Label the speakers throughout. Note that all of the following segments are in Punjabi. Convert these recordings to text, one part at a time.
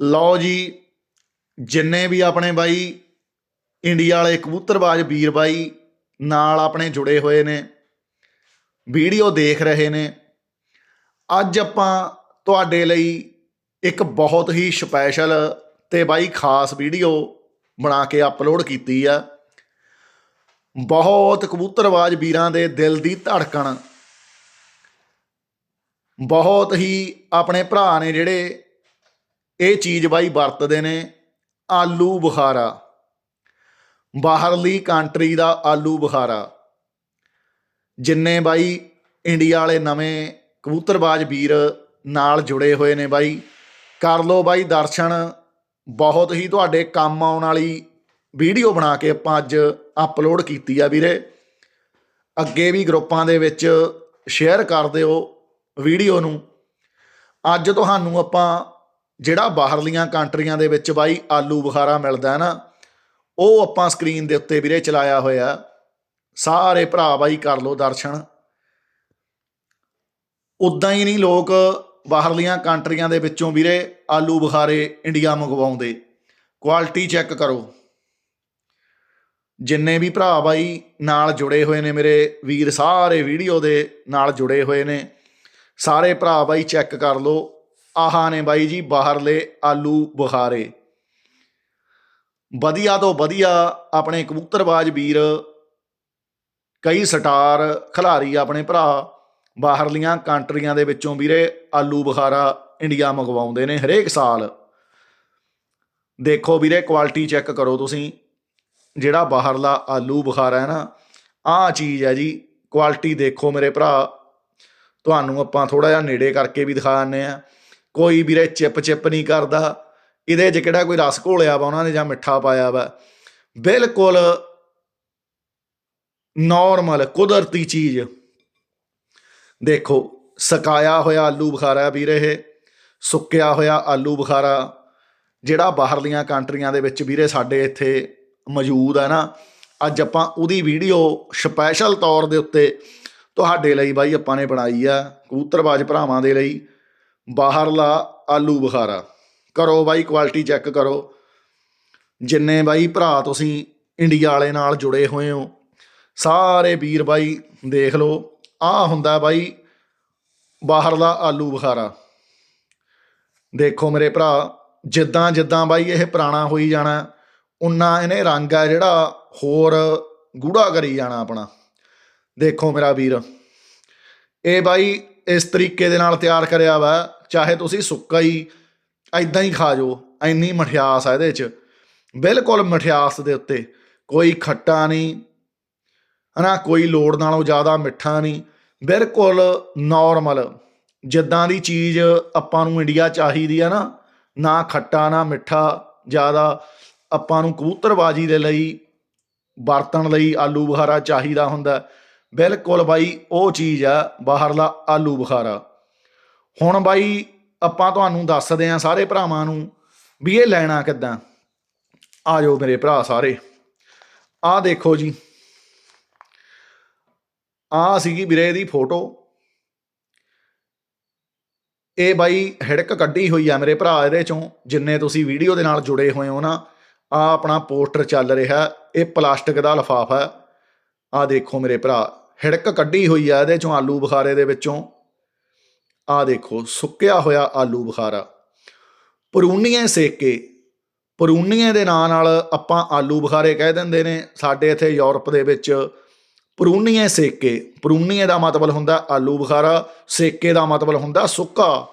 Speaker 1: ਲਓ ਜੀ, ਜਿੰਨੇ ਵੀ ਆਪਣੇ ਬਾਈ ਇੰਡੀਆ ਵਾਲੇ ਕਬੂਤਰਬਾਜ਼ ਵੀਰ ਬਾਈ ਨਾਲ ਆਪਣੇ ਜੁੜੇ ਹੋਏ ਨੇ, ਵੀਡੀਓ ਦੇਖ ਰਹੇ ਨੇ, ਅੱਜ ਆਪਾਂ ਤੁਹਾਡੇ ਲਈ ਇੱਕ ਬਹੁਤ ਹੀ ਸਪੈਸ਼ਲ ਤੇ ਬਾਈ ਖਾਸ ਵੀਡੀਓ ਬਣਾ ਕੇ ਅਪਲੋਡ ਕੀਤੀ ਆ। ਬਹੁਤ ਕਬੂਤਰਬਾਜ਼ ਵੀਰਾਂ ਦੇ ਦਿਲ ਦੀ ਧੜਕਣ, ਬਹੁਤ ਹੀ ਆਪਣੇ ਭਰਾ ਨੇ ਜਿਹੜੇ ਇਹ ਚੀਜ਼ ਬਾਈ ਵਰਤਦੇ ਨੇ ਆਲੂ ਬੁਖਾਰਾ। ਬਾਹਰਲੀ ਕੰਟਰੀ ਦਾ ਆਲੂ ਬੁਖਾਰਾ। ਜਿੰਨੇ ਬਾਈ ਇੰਡੀਆ ਵਾਲੇ ਨਵੇਂ ਕਬੂਤਰਬਾਜ਼ ਵੀਰ ਨਾਲ ਜੁੜੇ ਹੋਏ ਨੇ ਬਾਈ, ਕਰ ਲੋ ਬਾਈ ਦਰਸ਼ਨ। ਬਹੁਤ ਹੀ ਤੁਹਾਡੇ ਕੰਮ ਆਉਣ ਵਾਲੀ ਵੀਡੀਓ ਬਣਾ ਕੇ ਆਪਾਂ ਅੱਜ ਅਪਲੋਡ ਕੀਤੀ ਆ ਵੀਰੇ। ਅੱਗੇ ਵੀ ਗਰੁੱਪਾਂ ਦੇ ਵਿੱਚ ਸ਼ੇਅਰ ਕਰ ਦਿਓ ਵੀਡੀਓ ਨੂੰ। ਅੱਜ ਤੁਹਾਨੂੰ ਆਪਾਂ ਜਿਹੜਾ ਬਾਹਰਲੀਆਂ ਕੰਟਰੀਆਂ ਦੇ ਵਿੱਚ ਬਾਈ ਆਲੂ ਬੁਖਾਰਾ ਮਿਲਦਾ ਨਾ, ਉਹ ਆਪਾਂ ਸਕਰੀਨ ਦੇ ਉੱਤੇ ਵੀਰੇ ਚਲਾਇਆ ਹੋਇਆ। ਸਾਰੇ ਭਰਾ ਬਾਈ ਕਰ ਲੋ ਦਰਸ਼ਨ। ਉਦਾਂ ਹੀ ਨਹੀਂ ਲੋਕ ਬਾਹਰਲੀਆਂ ਕੰਟਰੀਆਂ ਦੇ ਵਿੱਚੋਂ ਵੀਰੇ ਆਲੂ ਬੁਖਾਰੇ ਇੰਡੀਆ ਮੰਗਵਾਉਂਦੇ। ਕੁਆਲਿਟੀ ਚੈੱਕ ਕਰੋ। ਜਿੰਨੇ ਵੀ ਭਰਾ ਬਾਈ ਨਾਲ ਜੁੜੇ ਹੋਏ ਨੇ ਮੇਰੇ ਵੀਰ, ਸਾਰੇ ਵੀਡੀਓ ਦੇ ਨਾਲ ਜੁੜੇ ਹੋਏ ਨੇ। ਸਾਰੇ ਭਰਾ ਬਾਈ ਚੈੱਕ ਕਰ ਲਓ। ਆਹਾ ਨੇ ਬਾਈ ਜੀ, ਬਾਹਰਲੇ ਆਲੂ ਬੁਖਾਰੇ। ਵਧੀਆ ਤੋਂ ਵਧੀਆ ਆਪਣੇ ਕਬੂਤਰਬਾਜ਼ ਵੀਰ, ਕਈ ਸਟਾਰ ਖਿਲਾਰੀ ਆਪਣੇ ਭਰਾ, ਬਾਹਰਲੀਆਂ ਕੰਟਰੀਆਂ ਦੇ ਵਿੱਚੋਂ ਵੀਰੇ ਆਲੂ ਬੁਖਾਰਾ ਇੰਡੀਆ ਮੰਗਵਾਉਂਦੇ ਨੇ ਹਰੇਕ ਸਾਲ। ਦੇਖੋ ਵੀਰੇ, ਕੁਆਲਿਟੀ ਚੈੱਕ ਕਰੋ ਤੁਸੀਂ, ਜਿਹੜਾ ਬਾਹਰਲਾ ਆਲੂ ਬੁਖਾਰਾ ਹੈ ਨਾ, ਆਹ ਚੀਜ਼ ਹੈ ਜੀ, ਕੁਆਲਿਟੀ ਦੇਖੋ ਮੇਰੇ ਭਰਾ। ਤੁਹਾਨੂੰ ਆਪਾਂ ਥੋੜਾ ਜਿਹਾ ਨੇੜੇ ਕਰਕੇ ਵੀ ਦਿਖਾ ਦਿੰਦੇ ਆ ਕੋਈ ਵੀਰੇ ਚਿਪ ਚਿਪ ਨਹੀਂ ਕਰਦਾ। ਇਹਦੇ 'ਚ ਕਿਹੜਾ ਕੋਈ ਰਸ ਘੋਲਿਆ ਵਾ, ਉਹਨਾਂ ਨੇ ਜਾਂ ਮਿੱਠਾ ਪਾਇਆ ਵਾ। ਬਿਲਕੁਲ ਨਾਰਮਲ ਕੁਦਰਤੀ ਚੀਜ਼। ਦੇਖੋ, ਸਕਾਇਆ ਹੋਇਆ ਆਲੂ ਬੁਖਾਰਾ ਵੀਰੇ ਇਹ, ਸੁੱਕਿਆ ਹੋਇਆ ਆਲੂ ਬੁਖਾਰਾ, ਜਿਹੜਾ ਬਾਹਰਲੀਆਂ ਕੰਟਰੀਆਂ ਦੇ ਵਿੱਚ ਵੀਰੇ ਸਾਡੇ ਇੱਥੇ ਮੌਜੂਦ ਹੈ ਨਾ, ਅੱਜ ਆਪਾਂ ਉਹਦੀ ਵੀਡੀਓ ਸਪੈਸ਼ਲ ਤੌਰ ਦੇ ਉੱਤੇ ਤੁਹਾਡੇ ਲਈ ਬਾਈ ਆਪਾਂ ਨੇ ਬਣਾਈ ਆ, ਕਬੂਤਰਬਾਜ਼ ਭਰਾਵਾਂ ਦੇ ਲਈ। ਬਾਹਰਲਾ ਆਲੂ ਬੁਖਾਰਾ। ਕਰੋ ਬਾਈ ਕੁਆਲਿਟੀ ਚੈੱਕ ਕਰੋ। ਜਿੰਨੇ ਬਾਈ ਭਰਾ ਤੁਸੀਂ ਇੰਡੀਆ ਵਾਲੇ ਨਾਲ ਜੁੜੇ ਹੋਏ ਹੋ, ਸਾਰੇ ਵੀਰ ਬਾਈ ਦੇਖ ਲਓ, ਆਹ ਹੁੰਦਾ ਬਾਈ ਬਾਹਰਲਾ ਆਲੂ ਬੁਖਾਰਾ। ਦੇਖੋ ਮੇਰੇ ਭਰਾ, ਜਿੱਦਾਂ ਜਿੱਦਾਂ ਬਾਈ ਇਹ ਪੁਰਾਣਾ ਹੋਈ ਜਾਣਾ, ਉਨਾ ਇਹਨੇ ਰੰਗ ਆ ਜਿਹੜਾ ਹੋਰ ਗੂੜਾ ਕਰੀ ਜਾਣਾ ਆਪਣਾ। ਦੇਖੋ ਮੇਰਾ ਵੀਰ, ਇਹ ਬਾਈ ਇਸ ਤਰੀਕੇ ਦੇ ਨਾਲ ਤਿਆਰ ਕਰਿਆ ਵਾ ਚਾਹੇ ਤੁਸੀਂ ਸੁੱਕਾ ਹੀ ਐਦਾਂ ਹੀ ਖਾ ਜੋ ਇੰਨੀ ਮਠਿਆਸ ਆ ਇਹਦੇ 'ਚ। ਬਿਲਕੁਲ ਮਠਿਆਸ ਦੇ ਉੱਤੇ ਕੋਈ ਖੱਟਾ ਨਹੀਂ, ਹਨਾ, ਕੋਈ ਲੋੜ ਨਾਲੋਂ ਜ਼ਿਆਦਾ ਮਿੱਠਾ ਨਹੀਂ। ਬਿਲਕੁਲ ਨਾਰਮਲ ਜਿੱਦਾਂ ਦੀ ਚੀਜ਼ ਆਪਾਂ ਨੂੰ ਇੰਡੀਆ ਚਾਹੀਦੀ ਆ ਨਾ ਨਾ ਖੱਟਾ, ਨਾ ਮਿੱਠਾ ਜ਼ਿਆਦਾ, ਆਪਾਂ ਨੂੰ ਕਬੂਤਰਬਾਜੀ ਦੇ ਲਈ, ਵਰਤਣ ਲਈ ਆਲੂ ਬੁਖਾਰਾ ਚਾਹੀਦਾ ਹੁੰਦਾ। ਬਿਲਕੁਲ ਬਾਈ, ਉਹ ਚੀਜ਼ ਆ, ਬਾਹਰਲਾ ਆਲੂ ਬੁਖਾਰਾ। ਹੁਣ ਬਾਈ ਆਪਾਂ ਤੁਹਾਨੂੰ ਦੱਸਦੇ ਆ ਸਾਰੇ ਭਰਾਵਾਂ ਨੂੰ ਵੀ ਇਹ ਲੈਣਾ ਕਿੱਦਾਂ। ਆ ਜਾਓ ਮੇਰੇ ਭਰਾ ਸਾਰੇ। ਆਹ ਦੇਖੋ ਜੀ। ਆ ਸੀਗੀ ਵੀਰੇ ਦੀ ਫੋਟੋ। ਇਹ ਬਾਈ ਹਿੜਕ ਕੱਢੀ ਹੋਈ ਆ ਮੇਰੇ ਭਰਾ ਇਹਦੇ ਚੋਂ, ਜਿੰਨੇ ਤੁਸੀਂ ਵੀਡੀਓ ਦੇ ਨਾਲ ਜੁੜੇ ਹੋਏ ਹੋ ਨਾ, ਆ ਆਪਣਾ ਪੋਸਟਰ ਚੱਲ ਰਿਹਾ, ਇਹ ਪਲਾਸਟਿਕ ਦਾ ਲਫਾਫਾ। ਹੈ ਆ ਦੇਖੋ ਮੇਰੇ ਭਰਾ, ਹਿੜਕ ਕੱਢੀ ਹੋਈ ਆ ਇਹਦੇ ਚੋਂ ਆਲੂ ਬੁਖਾਰੇ ਦੇ ਵਿੱਚੋਂ। ਆ ਦੇਖੋ, ਸੁੱਕਿਆ ਹੋਇਆ ਆਲੂ ਬੁਖਾਰਾ। ਪਰੂਨੀਏ ਸੇਕੇ ਪਰੂਨੀਏ ਦੇ ਨਾਂ ਨਾਲ ਆਪਾਂ ਆਲੂ ਬੁਖਾਰੇ ਕਹਿ ਦਿੰਦੇ ਨੇ, ਸਾਡੇ ਇੱਥੇ ਯੂਰਪ ਦੇ ਵਿੱਚ ਪਰੂਨੀਏ ਸੇਕੇ ਪਰੂਨੀਏ ਦਾ ਮਤਲਬ ਹੁੰਦਾ ਆਲੂ ਬੁਖਾਰਾ, ਸੇਕੇ ਦਾ ਮਤਲਬ ਹੁੰਦਾ ਸੁੱਕਾ।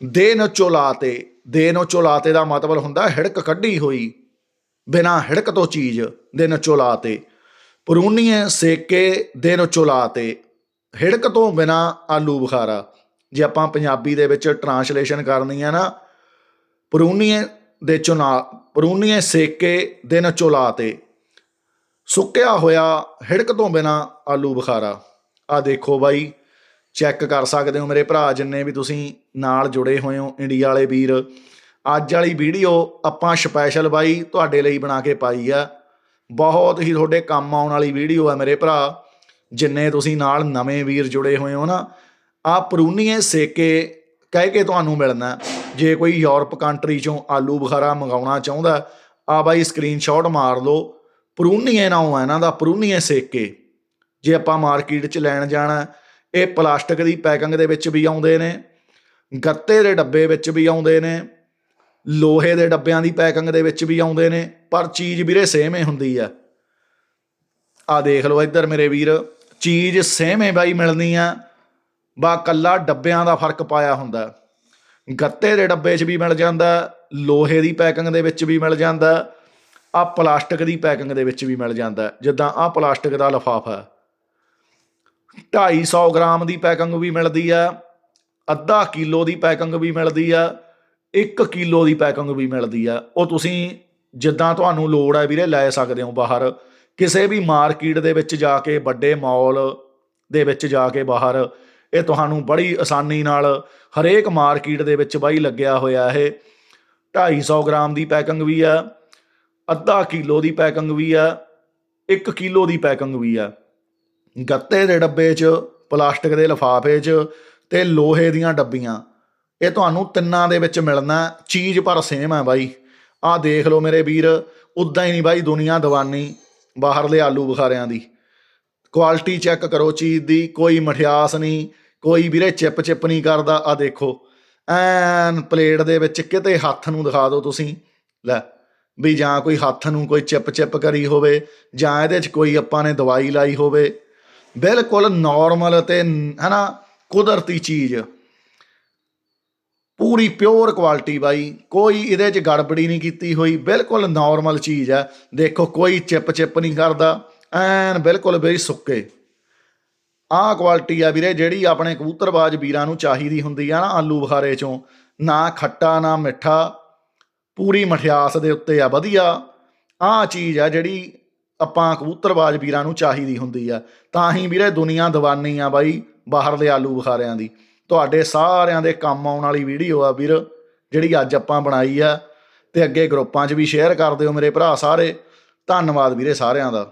Speaker 1: ਦੇ ਨਚੋ ਲਾਤੇ ਦੇ ਨਚੋ ਲਾਤੇ ਦਾ ਮਤਲਬ ਹੁੰਦਾ ਹਿੜਕ ਕੱਢੀ ਹੋਈ, ਬਿਨਾ ਹਿੜਕ ਤੋਂ ਚੀਜ਼, ਦੇ ਨਚੋ ਲਾਤੇ ਪਰੂਨੀਏ ਸੇਕੇ ਦੇ ਨਚੋ ਲਾਤੇ ਹਿੜਕ ਤੋਂ ਬਿਨਾ ਆਲੂ ਬੁਖਾਰਾ। ਜੇ ਆਪਾਂ ਪੰਜਾਬੀ ਦੇ ਵਿੱਚ ਟਰਾਂਸਲੇਸ਼ਨ ਕਰਨੀ ਆ ਨਾ, ਪਰੂਨੀਏ ਦੇ ਚੁਨਾ, ਪਰੂਨੀਏ ਸੇਕੇ ਦਿਨ ਨਚੋ ਲਾਤੇ ਸੁੱਕਿਆ ਹੋਇਆ ਹਿੜਕ ਤੋਂ ਬਿਨਾ ਆਲੂ ਬੁਖਾਰਾ। ਆ ਦੇਖੋ ਬਾਈ, ਚੈੱਕ ਕਰ ਸਕਦੇ ਹੋ ਮੇਰੇ ਭਰਾ ਜਿੰਨੇ ਵੀ ਤੁਸੀਂ ਨਾਲ ਜੁੜੇ ਹੋਏ ਹੋ ਇੰਡੀਆ ਵਾਲੇ ਵੀਰ। ਅੱਜ ਵਾਲੀ ਵੀਡੀਓ ਆਪਾਂ ਸਪੈਸ਼ਲ ਬਾਈ ਤੁਹਾਡੇ ਲਈ ਬਣਾ ਕੇ ਪਾਈ ਆ। ਬਹੁਤ ਹੀ ਤੁਹਾਡੇ ਕੰਮ ਆਉਣ ਵਾਲੀ ਵੀਡੀਓ ਆ ਮੇਰੇ ਭਰਾ। ਜਿੰਨੇ ਤੁਸੀਂ ਨਾਲ ਨਵੇਂ ਵੀਰ ਜੁੜੇ ਹੋਏ ਹੋ ਨਾ ਆ ਪਰੂਨੀਏ ਸੇਕੇ ਕਹਿ ਕੇ ਤੁਹਾਨੂੰ ਮਿਲਣਾ। ਜੇ ਕੋਈ ਯੂਰਪ ਕੰਟਰੀ ਚੋਂ ਆਲੂ ਬੁਖਾਰਾ ਮੰਗਾਉਣਾ ਚਾਹੁੰਦਾ, ਆ ਬਾਈ ਸਕਰੀਨਸ਼ਾਟ ਮਾਰ ਲਓ। ਪਰੂਨੀਏ ਨਾਮ ਹੈ ਇਹਨਾਂ ਦਾ, ਪਰੂਨੀਏ ਸੇਕੇ। ਜੇ ਆਪਾਂ ਮਾਰਕੀਟ 'ਚ ਲੈਣ ਜਾਣਾ, ਇਹ ਪਲਾਸਟਿਕ ਦੀ ਪੈਕਿੰਗ ਦੇ ਵਿੱਚ ਵੀ ਆਉਂਦੇ ਨੇ, ਗੱਤੇ ਦੇ ਡੱਬੇ ਵਿੱਚ ਵੀ ਆਉਂਦੇ ਨੇ, ਲੋਹੇ ਦੇ ਡੱਬਿਆਂ ਦੀ ਪੈਕਿੰਗ ਦੇ ਵਿੱਚ ਵੀ ਆਉਂਦੇ ਨੇ, ਪਰ ਚੀਜ਼ ਵੀਰੇ ਸੇਮ ਹੀ ਹੁੰਦੀ ਆ। ਆ ਦੇਖ ਲਓ ਇੱਧਰ ਮੇਰੇ ਵੀਰ, ਚੀਜ਼ ਸੇਮ ਹੀ ਬਾਈ ਮਿਲਣੀ ਆ। ਬਾ ਕੱਲਾ ਡੱਬਿਆਂ ਦਾ ਫ਼ਰਕ ਪਾਇਆ ਹੁੰਦਾ। ਗੱਤੇ ਦੇ ਡੱਬੇ 'ਚ ਵੀ ਮਿਲ ਜਾਂਦਾ, ਲੋਹੇ ਦੀ ਪੈਕਿੰਗ ਦੇ ਵਿੱਚ ਵੀ ਮਿਲ ਜਾਂਦਾ, ਆ ਪਲਾਸਟਿਕ ਦੀ ਪੈਕਿੰਗ ਦੇ ਵਿੱਚ ਵੀ ਮਿਲ ਜਾਂਦਾ, ਜਿੱਦਾਂ ਆ ਪਲਾਸਟਿਕ ਦਾ ਲਿਫਾਫਾ। 250 ਗ੍ਰਾਮ ਦੀ ਪੈਕਿੰਗ ਵੀ ਮਿਲਦੀ ਆ, ਅੱਧਾ ਕਿਲੋ ਦੀ ਪੈਕਿੰਗ ਵੀ ਮਿਲਦੀ ਆ 1 ਕਿਲੋ ਦੀ ਪੈਕਿੰਗ ਵੀ ਮਿਲਦੀ ਆ। ਉਹ ਤੁਸੀਂ ਜਿੱਦਾਂ ਤੁਹਾਨੂੰ ਲੋੜ ਹੈ ਵੀਰੇ ਲੈ ਸਕਦੇ ਹੋ ਬਾਹਰ। ਕਿਸੇ ਵੀ ਮਾਰਕੀਟ ਦੇ ਵਿੱਚ ਜਾ ਕੇ, ਵੱਡੇ ਮਾਲ ਦੇ ਵਿੱਚ ਜਾ ਕੇ ਬਾਹਰ ਇਹ ਤੁਹਾਨੂੰ ਬੜੀ ਆਸਾਨੀ ਨਾਲ ਹਰੇਕ ਮਾਰਕੀਟ ਦੇ ਵਿੱਚ ਬਾਈ ਲੱਗਿਆ ਹੋਇਆ ਇਹ। 250 ਗ੍ਰਾਮ ਦੀ ਪੈਕਿੰਗ ਵੀ ਆ, ਅੱਧਾ ਕਿਲੋ ਦੀ ਪੈਕਿੰਗ ਵੀ ਆ 1 ਕਿਲੋ ਦੀ ਪੈਕਿੰਗ ਵੀ ਆ। ਗੱਤੇ ਦੇ ਡੱਬੇ 'ਚ, ਪਲਾਸਟਿਕ ਦੇ ਲਿਫਾਫੇ 'ਚ ਤੇ ਲੋਹੇ ਦੀਆਂ ਡੱਬੀਆਂ। ਇਹ ਤੁਹਾਨੂੰ ਤਿੰਨਾਂ ਦੇ ਵਿੱਚ ਮਿਲਣਾ, ਚੀਜ਼ ਪਰ ਸੇਮ ਹੈ ਬਾਈ। ਆਹ ਦੇਖ ਲਓ ਮੇਰੇ ਵੀਰ, ਉਦਾਂ ਹੀ ਨਹੀਂ ਬਾਈ ਦੁਨੀਆ ਦੀਵਾਨੀ, ਬਾਹਰਲੇ ਆਲੂ ਬੁਖਾਰਿਆਂ ਦੀ। ਕੁਆਲਿਟੀ ਚੈੱਕ ਕਰੋ ਚੀਜ਼ ਦੀ, ਕੋਈ ਮਠਿਆਸ ਨਹੀਂ ਕੋਈ ਵੀਰੇ ਚਿਪ ਚਿਪ ਨਹੀਂ ਕਰਦਾ। ਆ ਦੇਖੋ, ਐਨ ਪਲੇਟ ਦੇ ਵਿੱਚ ਕਿਤੇ ਹੱਥ ਨੂੰ ਦਿਖਾ ਦਿਓ ਤੁਸੀਂ। ਲੈ, ਵੀ ਜਾਂ ਕੋਈ ਹੱਥ ਨੂੰ ਕੋਈ ਚਿਪ ਚਿਪ ਕਰੀ ਹੋਵੇ, ਜਾਂ ਇਹਦੇ 'ਚ ਕੋਈ ਆਪਾਂ ਨੇ ਦਵਾਈ ਲਾਈ ਹੋਵੇ। ਬਿਲਕੁਲ ਨਾਰਮਲ ਤੇ ਹਨਾ, ਕੁਦਰਤੀ ਚੀਜ਼। ਪੂਰੀ ਪਿਓਰ ਕੁਆਲਿਟੀ ਬਾਈ, ਕੋਈ ਇਹਦੇ 'ਚ ਗੜਬੜੀ ਨਹੀਂ ਕੀਤੀ ਹੋਈ। ਬਿਲਕੁਲ ਨਾਰਮਲ ਚੀਜ਼ ਹੈ। ਦੇਖੋ, ਕੋਈ ਚਿਪ ਚਿਪ ਨਹੀਂ ਕਰਦਾ। ਐਨ ਬਿਲਕੁਲ ਬਈ ਸੁੱਕੇ ਆਹ ਕੁਆਲਿਟੀ ਆ ਵੀਰੇ, ਜਿਹੜੀ ਆਪਣੇ ਕਬੂਤਰਬਾਜ਼ ਵੀਰਾਂ ਨੂੰ ਚਾਹੀਦੀ ਹੁੰਦੀ ਆ ਨਾ ਆਲੂ ਬੁਖਾਰੇ ਚੋਂ। ਨਾ ਖੱਟਾ, ਨਾ ਮਿੱਠਾ, ਪੂਰੀ ਮਠਿਆਸ ਦੇ ਉੱਤੇ ਆ, ਵਧੀਆ। ਆਹ ਚੀਜ਼ ਆ ਜਿਹੜੀ ਆਪਾਂ ਕਬੂਤਰਬਾਜ਼ ਵੀਰਾਂ ਨੂੰ ਚਾਹੀਦੀ ਹੁੰਦੀ ਆ। ਤਾਂ ਹੀ ਵੀਰੇ ਦੁਨੀਆ ਦੀਵਾਨੀ ਆ ਬਾਈ ਬਾਹਰਲੇ ਆਲੂ ਬੁਖਾਰਿਆਂ ਦੀ। ਤੁਹਾਡੇ ਸਾਰਿਆਂ ਦੇ ਕੰਮ ਆਉਣ ਵਾਲੀ ਵੀਡੀਓ ਆ ਵੀਰ, ਜਿਹੜੀ ਅੱਜ ਆਪਾਂ ਬਣਾਈ ਆ। ਤੇ ਅੱਗੇ ਗਰੁੱਪਾਂ 'ਚ ਵੀ ਸ਼ੇਅਰ ਕਰ ਦਿਓ ਮੇਰੇ ਭਰਾ ਸਾਰੇ। ਧੰਨਵਾਦ ਵੀਰੇ ਸਾਰਿਆਂ ਦਾ।